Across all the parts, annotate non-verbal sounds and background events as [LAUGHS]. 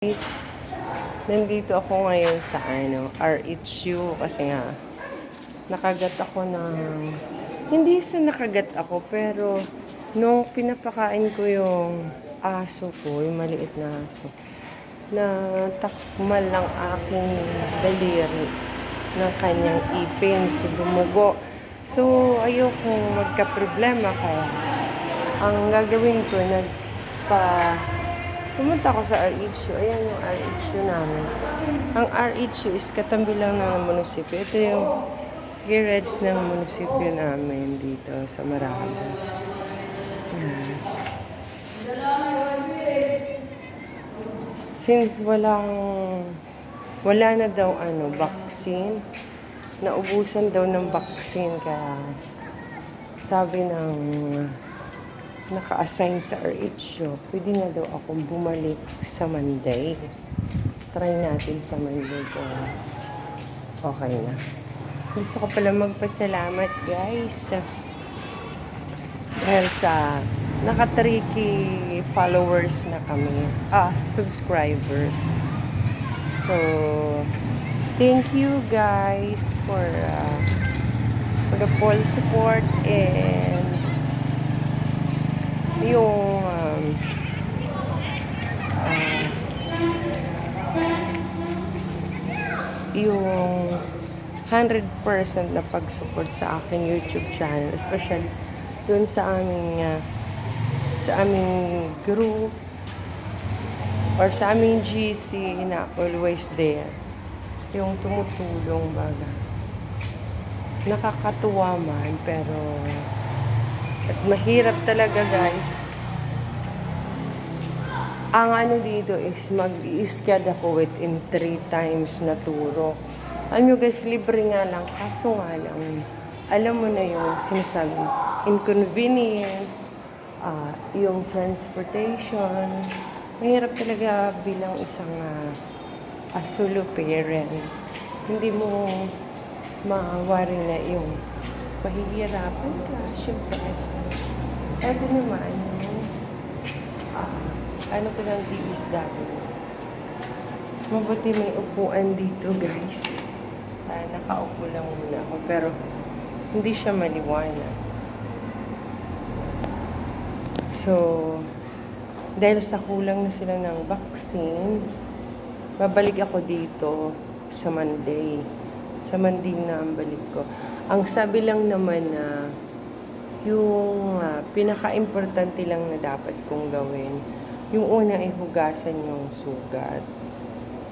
guys. Nandito ako ngayon sa ano, RHU kasi nga nakagat ako ng hindi sa nakagat ako pero nung pinapakain ko yung aso ko, yung maliit na aso, na takmal lang aking daliri ng kanyang ipin, so dumugo. So, ayokong magka-problema kaya ang gagawin ko, nagpa Pumunta ako sa RHU. Ayan yung RHU namin. Ang RHU is katambi lang ng munisipyo. Ito yung garage ng munisipyo namin dito sa Marahaba. Since walang wala na daw ano, vaccine, naubusan daw ng vaccine kaya sabi ng naka-assign sa RHO, pwede na daw akong bumalik sa Monday. Try natin sa Monday kung okay na. Gusto ko pala magpasalamat guys. Dahil sa naka-tricky followers na kami. Ah, subscribers. So, thank you guys for uh, for the full support and yung um, ah, yung 100% na pag-support sa aking YouTube channel, especially dun sa aming ah, sa aming group or sa aming GC na always there. Yung tumutulong baga. Nakakatuwa man, pero at mahirap talaga guys. Ang ano dito is mag-i-sked ako within 3 times na turo. Alam nyo guys, libre nga lang. Kaso nga lang, alam mo na yung sinasabi, inconvenience, ah, yung transportation. Mahirap talaga bilang isang uh, solo parent. Hindi mo maawari na yung mahihirapan ka, syempre. Ito naman, ah, ano ko ng DSW. Mabuti may upuan dito, guys. Ah, nakaupo lang muna ako, pero hindi siya maliwanag. So, dahil sa kulang na sila ng vaccine, babalik ako dito sa Monday. Sa Monday na ang balik ko. Ang sabi lang naman na yung ah, pinaka-importante lang na dapat kong gawin, yung una ay hugasan yung sugat.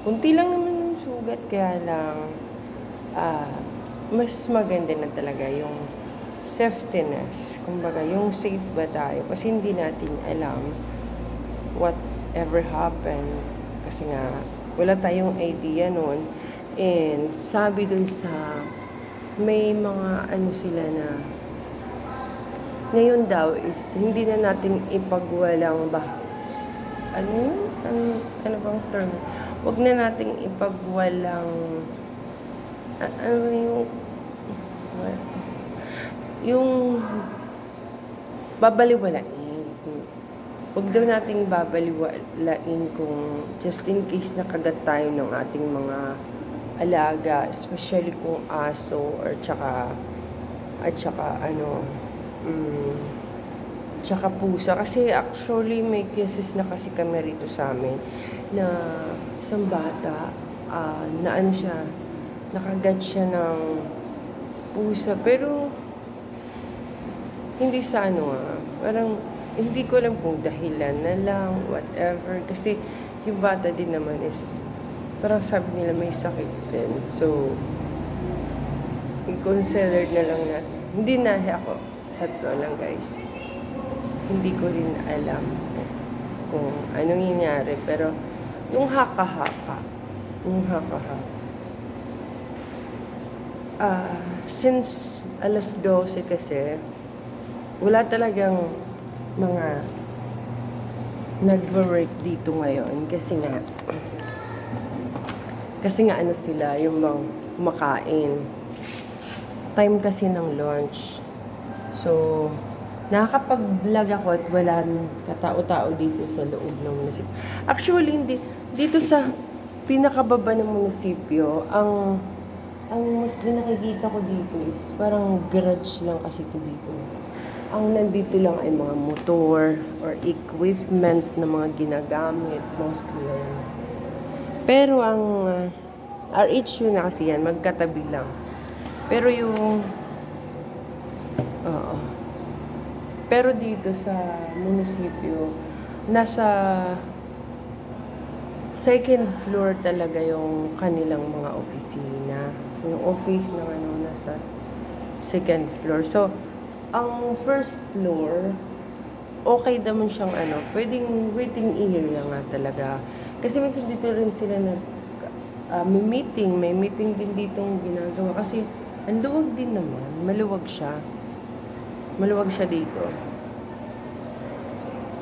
Kunti lang naman yung sugat, kaya lang ah, mas maganda na talaga yung safetyness. Kumbaga, yung safe ba tayo? Kasi hindi natin alam whatever happened. Kasi nga, wala tayong idea noon. And sabi dun sa, may mga ano sila na, ngayon daw is hindi na natin ipagwalang ba ano yun? ano, ano bang term wag na nating ipagwalang ano yung what? yung babaliwalain wag daw nating babaliwalain kung just in case nakagat tayo ng ating mga alaga especially kung aso or tsaka at tsaka ano mm, tsaka pusa. Kasi actually may cases na kasi kami rito sa amin na isang bata ah, na ano siya nakagat siya ng pusa. Pero hindi sa ano ah parang hindi ko alam kung dahilan na lang whatever. Kasi yung bata din naman is parang sabi nila may sakit din. So i-consider na lang na hindi na ako sa totoo lang guys. Hindi ko rin alam kung anong nangyari. Pero yung haka-haka yung haka-haka ah since alas 12 kasi wala talagang mga nagwo-work dito ngayon. Kasi nga kasi nga ano sila yung mga kumakain time kasi ng lunch so nakakapag-vlog ako at wala katao-tao dito sa loob ng munisip. Actually, hindi, dito sa pinakababa ng munisipyo, ang ang mas na nakikita ko dito is parang garage lang kasi ito dito. Ang nandito lang ay mga motor or equipment na mga ginagamit, mostly yan. Pero ang uh, RHU na kasi yan, magkatabi lang. Pero yung... Oo. Pero dito sa munisipyo, nasa second floor talaga yung kanilang mga opisina. Yung office ng ano, nasa second floor. So, ang first floor, okay naman siyang ano, pwedeng waiting area nga talaga. Kasi minsan dito rin sila nag ah, may meeting, may meeting din ditong ginagawa. Kasi ang luwag din naman, maluwag siya. Maluwag siya dito.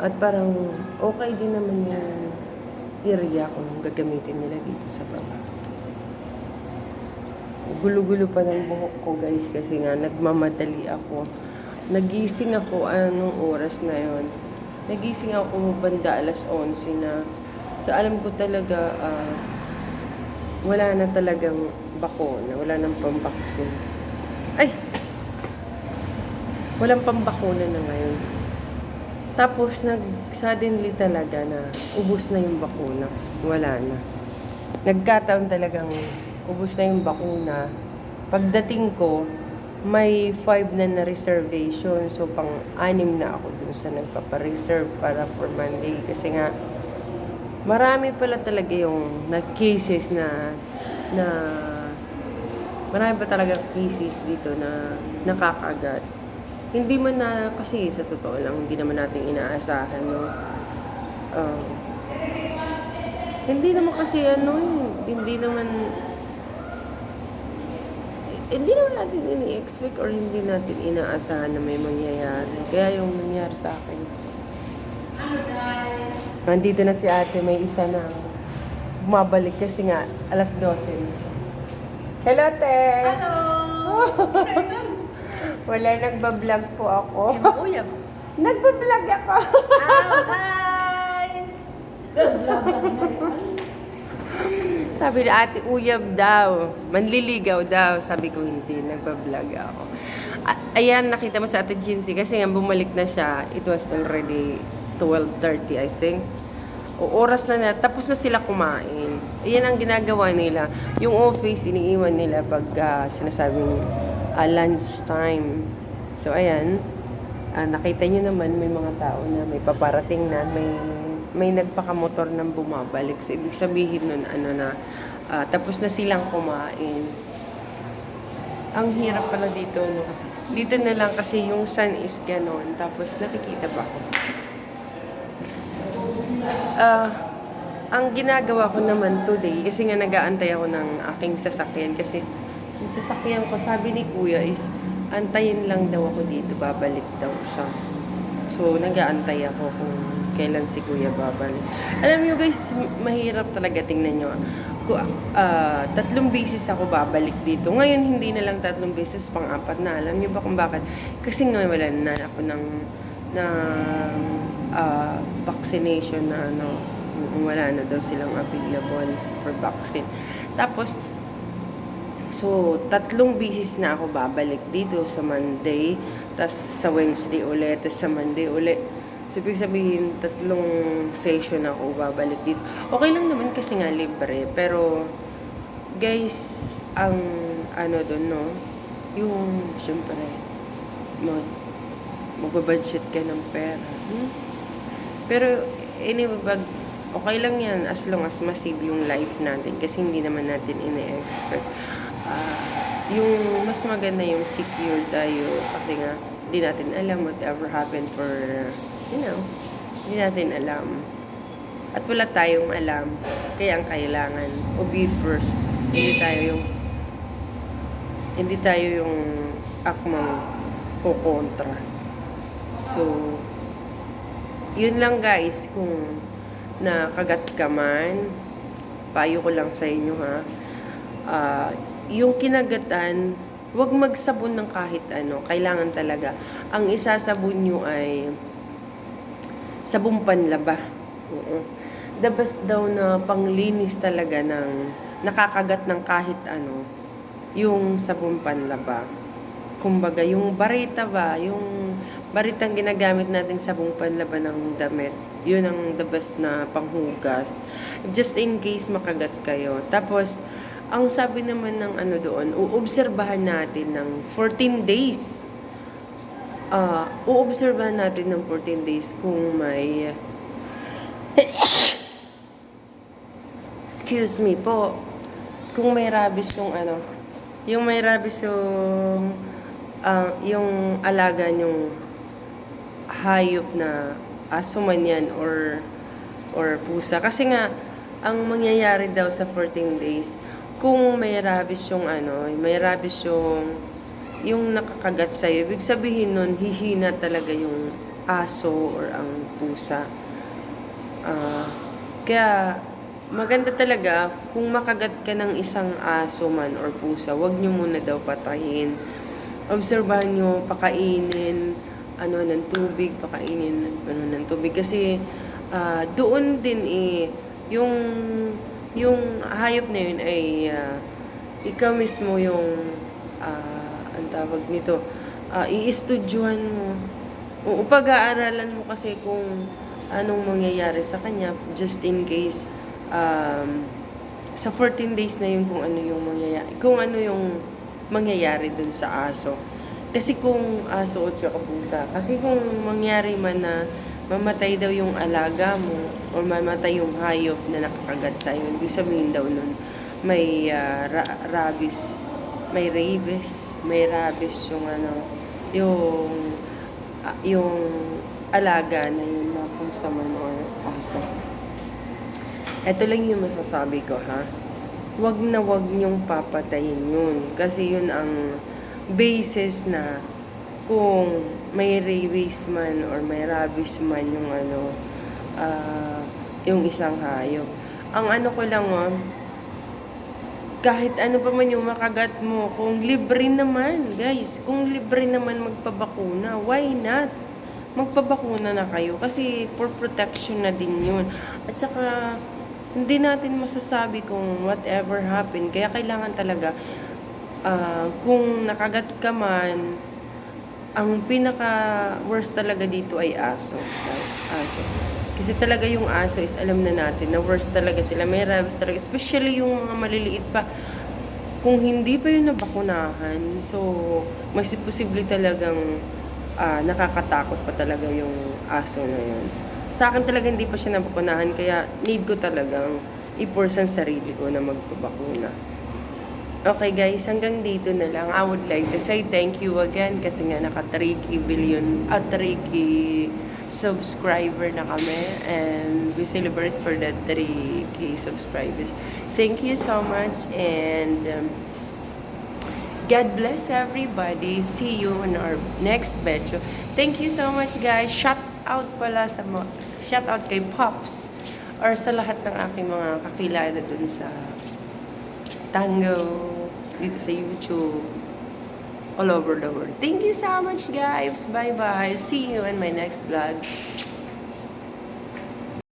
At parang okay din naman yung area kung gagamitin nila dito sa baba. Gulo-gulo pa ng buhok ko guys kasi nga nagmamadali ako. Nagising ako anong oras na yon. Nagising ako banda alas 11 na. So alam ko talaga ah, wala na talagang bakuna, wala nang pambaksin. Ay! Walang pambakuna na ngayon. Tapos, nag suddenly talaga na ubus na yung bakuna. Wala na. Nagkataon talagang ubus na yung bakuna. Pagdating ko, may 5 na na reservation. So, pang-anim na ako dun sa nagpapareserve para for Monday. Kasi nga, marami pala talaga yung nag-cases na na marami pa talaga cases dito na nakakagat. Hindi man na, kasi sa totoo lang, hindi naman natin inaasahan, no? Um, hindi naman kasi ano, hindi naman, hindi naman natin ini-expect or hindi natin inaasahan na may mangyayari. Kaya yung nangyari sa akin. Nandito na si ate, may isa na bumabalik kasi nga, alas 12. Hello, te! Hello! [LAUGHS] Wala, nagbablog po ako. Uyab. [LAUGHS] Nagbablog ako. Oh, [LAUGHS] hi! Sabi ni ate, uyab daw. Manliligaw daw. Sabi ko, hindi. Nagbablog ako. A- ayan, nakita mo sa ate Jincy. Kasi nga, bumalik na siya. It was already 12.30, I think. O oras na na. Tapos na sila kumain. Ayan ang ginagawa nila. Yung office, iniiwan nila pag ah, sinasabing ah, lunch time. So, ayan. Ah, nakita nyo naman, may mga tao na may paparating na, may may nagpakamotor ng bumabalik. So, ibig sabihin nun, ano na, ah, tapos na silang kumain. Ang hirap pala dito, no? Dito na lang kasi yung sun is ganon, tapos nakikita ba ako? Ah, ang ginagawa ko naman today, kasi nga nag-aantay ako ng aking sasakyan, kasi yung sasakyan ko, sabi ni kuya is, antayin lang daw ako dito, babalik daw siya. So, nag-aantay ako kung kailan si kuya babalik. Alam niyo guys, mahirap talaga tingnan nyo. Ku- ah, tatlong beses ako babalik dito. Ngayon, hindi na lang tatlong beses, pang-apat na. Alam niyo ba kung bakit? Kasi nga wala na ako ng, ng ah, vaccination na ano, wala na daw silang available for vaccine. Tapos, So, tatlong beses na ako babalik dito sa Monday, tas sa Wednesday ulit, tas sa Monday ulit. So, ibig sabihin, tatlong session ako babalik dito. Okay lang naman kasi nga libre, pero guys, ang ano doon, no, yung, siyempre, mag, magbabudget ka ng pera. Hmm? Pero, anyway, pag, okay lang yan as long as massive yung life natin kasi hindi naman natin ine-expect. Ah, yung mas maganda yung secure tayo kasi nga hindi natin alam whatever happened for you know hindi natin alam at wala tayong alam kaya ang kailangan o be first hindi tayo yung hindi tayo yung akmang kukontra so yun lang guys kung nakagat ka man payo ko lang sa inyo ha Ah, yung kinagatan, huwag magsabon ng kahit ano. Kailangan talaga. Ang isasabon nyo ay sabong panlaba. Oo. the best daw na panglinis talaga ng nakakagat ng kahit ano, yung sabon panlaba. Kumbaga, yung barita ba, yung baritang ginagamit natin sabong panlaba ng damit, yun ang the best na panghugas. Just in case makagat kayo. Tapos, ang sabi naman ng ano doon, uobserbahan natin ng 14 days. Ah, uobserbahan natin ng 14 days kung may Excuse me po. Kung may rabies yung ano, yung may rabies yung ah, yung alaga yung hayop na aso man yan or or pusa. Kasi nga, ang mangyayari daw sa 14 days, kung may rabies yung ano, may rabies yung yung nakakagat sa'yo, ibig sabihin nun, hihina talaga yung aso or ang pusa. Ah, kaya maganda talaga kung makagat ka ng isang aso man or pusa, wag nyo muna daw patayin. Obserbahan nyo, pakainin, ano ng tubig, pakainin ano ng tubig. Kasi ah, doon din eh yung yung hayop na yun ay ah, ikaw mismo yung ah, ang tawag nito. Ah, iistudyuhan mo. O pag-aaralan mo kasi kung anong mangyayari sa kanya just in case um, sa 14 days na yun kung ano yung mangyayari kung ano yung mangyayari dun sa aso kasi kung aso o tsaka pusa kasi kung mangyari man na mamatay daw yung alaga mo o mamatay yung hayop na nakakagat sa iyo ibig sabihin daw nun may ah, ra- rabies may rabies may rabies yung ano yung ah, yung alaga na yun na pusa man or aso. Ito lang yung masasabi ko ha? Wag na wag niyong papatayin yun kasi yun ang basis na kung may rabies man or may rabies man yung ano ah, yung isang hayop ang ano ko lang oh, kahit ano pa man yung makagat mo, kung libre naman, guys, kung libre naman magpabakuna, why not? Magpabakuna na kayo kasi for protection na din yun. At saka, hindi natin masasabi kung whatever happened. Kaya kailangan talaga, ah, kung nakagat ka man, ang pinaka worst talaga dito ay aso. Guys, aso. Kasi talaga yung aso is alam na natin na worst talaga sila. May rabies talaga. Especially yung mga maliliit pa. Kung hindi pa yun nabakunahan, so mas posible talagang ah, nakakatakot pa talaga yung aso na yun. Sa akin talaga hindi pa siya nabakunahan kaya need ko talagang i-force ang sarili ko na magpabakuna. Okay guys, hanggang dito na lang. I would like to say thank you again kasi nga naka 3k billion at 3k subscriber na kami and we celebrate for the 3k subscribers. Thank you so much and um, God bless everybody. See you in our next video. Thank you so much guys. Shout out pala sa mga, shout out kay Pops or sa lahat ng aking mga kakilala dun sa Tango, dito sa YouTube, all over the world. Thank you so much, guys. Bye-bye. See you in my next vlog.